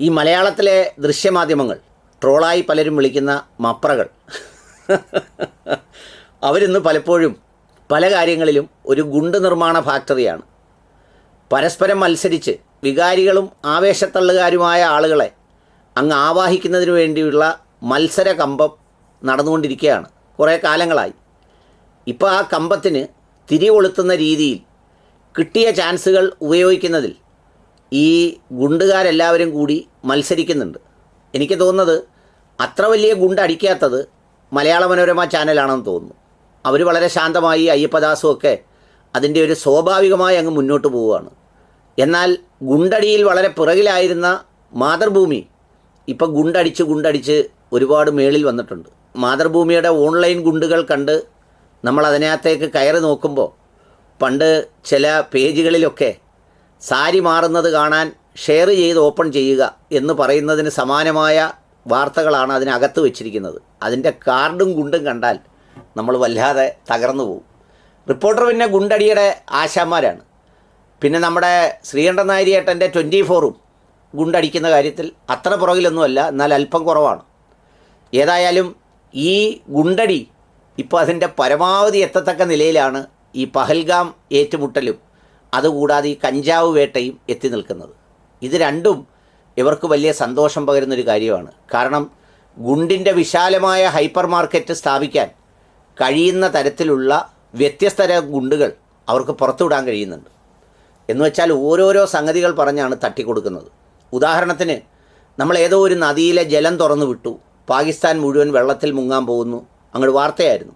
ഈ മലയാളത്തിലെ ദൃശ്യമാധ്യമങ്ങൾ ട്രോളായി പലരും വിളിക്കുന്ന മപ്രകൾ. അവരിന്ന് പലപ്പോഴും പല കാര്യങ്ങളിലും ഒരു ഗുണ്ട് നിർമ്മാണ ഫാക്ടറിയാണ്. പരസ്പരം മത്സരിച്ച് വികാരികളും ആവേശത്തള്ളുകാരുമായ ആളുകളെ അങ്ങ് ആവാഹിക്കുന്നതിന് വേണ്ടിയുള്ള മത്സര കമ്പം നടന്നുകൊണ്ടിരിക്കുകയാണ്. കുറേ കാലങ്ങളായി. ഇപ്പോൾ ആ കമ്പത്തിന് തിരികൊളുത്തുന്ന രീതിയിൽ കിട്ടിയ ചാൻസുകൾ ഉപയോഗിക്കുന്നതിൽ ഈ ഗുണ്ടുകാരെല്ലാവരും കൂടി മത്സരിക്കുന്നുണ്ട്. എനിക്ക് തോന്നുന്നത് അത്ര വലിയ ഗുണ്ടടിക്കാത്തത് മലയാള മനോരമ ചാനലാണെന്ന് തോന്നുന്നു. അവർ വളരെ ശാന്തമായി അയ്യപ്പദാസും ഒക്കെ അതിന്റെ ഒരു സ്വാഭാവികമായി അങ്ങ് മുന്നോട്ട് പോവുകയാണ്. എന്നാൽ ഗുണ്ടടിയിൽ വളരെ പിറകിലായിരുന്ന മാതൃഭൂമി ഇപ്പം ഗുണ്ടടിച്ച് ഗുണ്ടടിച്ച് ഒരുപാട് മേളിൽ വന്നിട്ടുണ്ട്. മാതൃഭൂമിയുടെ ഓൺലൈൻ ഗുണ്ടുകൾ കണ്ട് നമ്മൾ അതിനകത്തേക്ക് കയറി നോക്കുമ്പോൾ പണ്ട് ചില പേജുകളിലൊക്കെ സാരി മാറുന്നത് കാണാൻ ഷെയർ ചെയ്ത് ഓപ്പൺ ചെയ്യുക എന്ന് പറയുന്നതിന് സമാനമായ വാർത്തകളാണ് അതിനകത്ത് വെച്ചിരിക്കുന്നത്. അതിന്റെ കാർഡും ഗുണ്ടും കണ്ടാൽ നമ്മൾ വല്ലാതെ തകർന്നു പോകും റിപ്പോർട്ടർ പിന്നെ ഗുണ്ടടിയുടെ ആശാന്മാരാണ്. പിന്നെ നമ്മുടെ ശ്രീകണ്ഠൻ നായരിയേട്ടന്റെ ട്വന്റി ഫോറും ഗുണ്ടടിക്കുന്ന കാര്യത്തിൽ അത്ര പുറകിലൊന്നുമല്ല എന്നാൽ അല്പം കുറവാണ്. ഏതായാലും ഈ ഗുണ്ടടി ഇപ്പോൾ അതിന്റെ പരമാവധി എത്തത്തക്ക നിലയിലാണ് ഈ പഹൽഗാം ഏറ്റുമുട്ടലും അതുകൂടാതെ ഈ കഞ്ചാവ് വേട്ടയും എത്തി നിൽക്കുന്നത്. ഇത് രണ്ടും ഇവർക്ക് വലിയ സന്തോഷം പകരുന്നൊരു കാര്യമാണ്. കാരണം ഗുണ്ടിന്റെ വിശാലമായ ഹൈപ്പർ മാർക്കറ്റ് സ്ഥാപിക്കാൻ കഴിയുന്ന തരത്തിലുള്ള വ്യത്യസ്തര ഗുണ്ടുകൾ അവർക്ക് പുറത്തുവിടാൻ കഴിയുന്നുണ്ട്. എന്ന് വെച്ചാൽ ഓരോരോ സംഗതികൾ പറഞ്ഞാണ് തട്ടിക്കൊടുക്കുന്നത്. ഉദാഹരണത്തിന് നമ്മൾ ഏതോ ഒരു നദിയിലെ ജലം തുറന്നു വിട്ടു. പാകിസ്ഥാൻ മുഴുവൻ വെള്ളത്തിൽ മുങ്ങാൻ പോകുന്നു. അങ്ങോട്ട് വാർത്തയായിരുന്നു.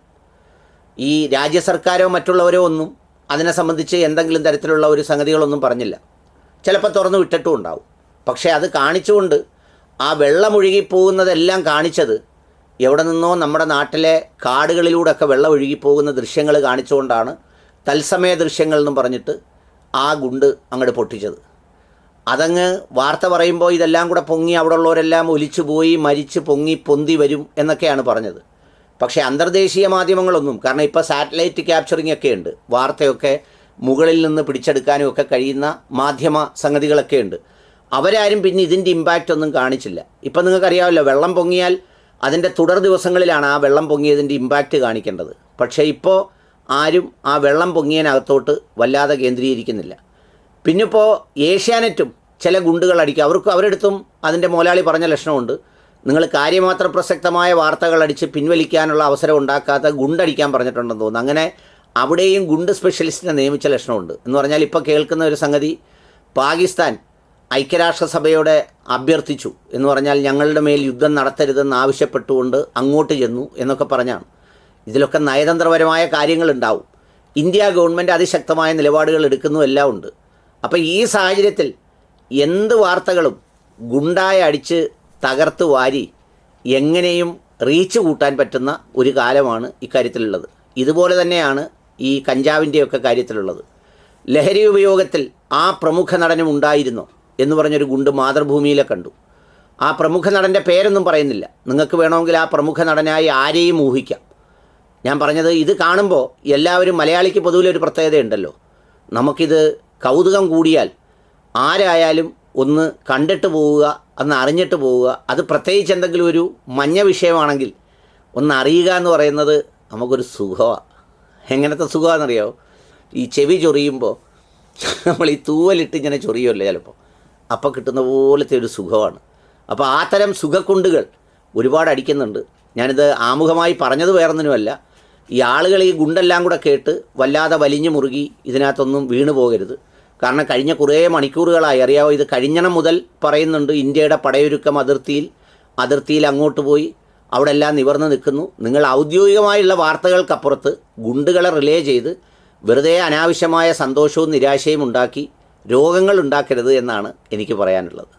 ഈ രാജ്യ സർക്കാരോ മറ്റുള്ളവരോ ഒന്നും അതിനെ സംബന്ധിച്ച് എന്തെങ്കിലും തരത്തിലുള്ള ഒരു സംഗതികളൊന്നും പറഞ്ഞില്ല. ചിലപ്പോൾ തുറന്നു വിട്ടിട്ടും ഉണ്ടാവും. പക്ഷേ അത് കാണിച്ചുകൊണ്ട് ആ വെള്ളമൊഴുകി പോകുന്നതെല്ലാം കാണിച്ചത് എവിടെ നിന്നോ നമ്മുടെ നാട്ടിലെ കാടുകളിലൂടെയൊക്കെ വെള്ളം ഒഴുകിപ്പോകുന്ന ദൃശ്യങ്ങൾ കാണിച്ചുകൊണ്ടാണ് തത്സമയ ദൃശ്യങ്ങൾ എന്നും പറഞ്ഞിട്ട് ആ ഗുണ്ട് അങ്ങോട്ട് പൊട്ടിച്ചത്. അതങ്ങ് വാർത്ത പറയുമ്പോൾ ഇതെല്ലാം കൂടെ പൊങ്ങി അവിടെ ഉള്ളവരെല്ലാം ഒലിച്ചു പോയി മരിച്ച് പൊങ്ങി പൊന്തി വരും എന്നൊക്കെയാണ് പറഞ്ഞത്. പക്ഷേ അന്തർദേശീയ മാധ്യമങ്ങളൊന്നും കാരണം ഇപ്പോൾ സാറ്റലൈറ്റ് ക്യാപ്ചറിങ് ഒക്കെ ഉണ്ട് വാർത്തയൊക്കെ മുകളിൽ നിന്ന് പിടിച്ചെടുക്കാനും ഒക്കെ കഴിയുന്ന മാധ്യമ സംഗതികളൊക്കെ ഉണ്ട് അവരാരും പിന്നെ ഇതിന്റെ ഇമ്പാക്റ്റ് ഒന്നും കാണിച്ചില്ല. ഇപ്പം നിങ്ങൾക്കറിയാമല്ലോ വെള്ളം പൊങ്ങിയാൽ അതിന്റെ തുടർ ദിവസങ്ങളിലാണ് ആ വെള്ളം പൊങ്ങിയതിന്റെ ഇമ്പാക്റ്റ് കാണിക്കേണ്ടത്. പക്ഷേ ഇപ്പോൾ ആരും ആ വെള്ളം പൊങ്ങിയതിനകത്തോട്ട് വല്ലാതെ കേന്ദ്രീകരിക്കുന്നില്ല. പിന്നിപ്പോൾ ഏഷ്യാനെറ്റും ചില ഗുണ്ടുകൾ അടിക്കുക അവർക്ക് അവരെടുത്തും അതിന്റെ മുതലാളി പറഞ്ഞ ലക്ഷണമുണ്ട്. നിങ്ങൾ കാര്യമാത്ര പ്രസക്തമായ വാർത്തകൾ അടിച്ച് പിൻവലിക്കാനുള്ള അവസരം ഉണ്ടാക്കാത്ത ഗുണ്ടടിക്കാൻ പറഞ്ഞിട്ടുണ്ടെന്ന് തോന്നുന്നു. അങ്ങനെ അവിടെയും ഗുണ്ട് സ്പെഷ്യലിസ്റ്റിനെ നിയമിച്ച ലക്ഷണമുണ്ട്. എന്ന് പറഞ്ഞാൽ ഇപ്പോൾ കേൾക്കുന്ന ഒരു സംഗതി പാകിസ്ഥാൻ ഐക്യരാഷ്ട്രസഭയോടെ അഭ്യർത്ഥിച്ചു എന്ന് പറഞ്ഞാൽ ഞങ്ങളുടെ മേൽ യുദ്ധം നടത്തരുതെന്ന് ആവശ്യപ്പെട്ടുകൊണ്ട് അങ്ങോട്ട് ചെന്നു എന്നൊക്കെ പറഞ്ഞാണ്. ഇതിലൊക്കെ നയതന്ത്രപരമായ കാര്യങ്ങളുണ്ടാവും. ഇന്ത്യ ഗവൺമെന്റ് അതിശക്തമായ നിലപാടുകൾ എടുക്കുന്നു എല്ലാം ഉണ്ട്. അപ്പോൾ ഈ സാഹചര്യത്തിൽ എന്ത് വാർത്തകളും ഗുണ്ടായ അടിച്ച് തകർത്ത് വാരി എങ്ങനെയും റീച്ച് കൂട്ടാൻ പറ്റുന്ന ഒരു കാലമാണ് ഇക്കാര്യത്തിലുള്ളത്. ഇതുപോലെ തന്നെയാണ് ഈ കഞ്ചാവിന്റെയൊക്കെ കാര്യത്തിലുള്ളത്. ലഹരി ഉപയോഗത്തിൽ ആ പ്രമുഖ നടനും ഉണ്ടായിരുന്നോ എന്ന് പറഞ്ഞൊരു ഗുണ്ട് മാതൃഭൂമിയിലെ കണ്ടു. ആ പ്രമുഖ നടന്റെ പേരൊന്നും പറയുന്നില്ല. നിങ്ങൾക്ക് വേണമെങ്കിൽ ആ പ്രമുഖ നടനായി ആരെയും ഊഹിക്കാം. ഞാൻ പറഞ്ഞത് ഇത് കാണുമ്പോൾ എല്ലാവരും മലയാളിക്ക് പൊതുവിലൊരു പ്രത്യേകതയുണ്ടല്ലോ. നമുക്കിത് കൗതുകം കൂടിയാൽ ആരായാലും ഒന്ന് കണ്ടിട്ട് പോവുക ഒന്ന് അറിഞ്ഞിട്ട് പോവുക. അത് പ്രത്യേകിച്ച് എന്തെങ്കിലും ഒരു മഞ്ഞ വിഷയമാണെങ്കിൽ ഒന്ന് അറിയുക എന്ന് പറയുന്നത് നമുക്കൊരു സുഖമാണ് എങ്ങനത്തെ സുഖമാണെന്നറിയോ ഈ ചെവി ചൊറിയുമ്പോൾ നമ്മൾ ഈ തൂവലിട്ട് ഇങ്ങനെ ചൊറിയുമല്ലോ ചിലപ്പോൾ. അപ്പോൾ കിട്ടുന്ന പോലത്തെ ഒരു സുഖമാണ്. അപ്പോൾ ആ തരം സുഖക്കുണ്ടുകൾ ഒരുപാട് അടിക്കുന്നുണ്ട്. ഞാനിത് ആമുഖമായി പറഞ്ഞത് വേറൊന്നിനുമല്ല. ഈ ആളുകൾ ഈ ഗുണ്ടെല്ലാം കൂടെ കേട്ട് വല്ലാതെ വലിഞ്ഞു മുറുകി ഇതിനകത്തൊന്നും വീണു പോകരുത് കാരണം കഴിഞ്ഞ കുറേ മണിക്കൂറുകളായി. അറിയാവോ ഇത് കഴിഞ്ഞണം മുതൽ പറയുന്നുണ്ട് ഇന്ത്യയുടെ പടയൊരുക്കം അതിർത്തിയിൽ അതിർത്തിയിൽ അങ്ങോട്ട് പോയി അവിടെ എല്ലാം നിവർന്ന് നിൽക്കുന്നു. നിങ്ങൾ ഔദ്യോഗികമായുള്ള വാർത്തകൾക്കപ്പുറത്ത് ഗുണ്ടുകളെ റിലേ ചെയ്ത് വെറുതെ അനാവശ്യമായ സന്തോഷവും നിരാശയും ഉണ്ടാക്കി രോഗങ്ങൾ ഉണ്ടാക്കരുത് എന്നാണ് എനിക്ക് പറയാനുള്ളത്.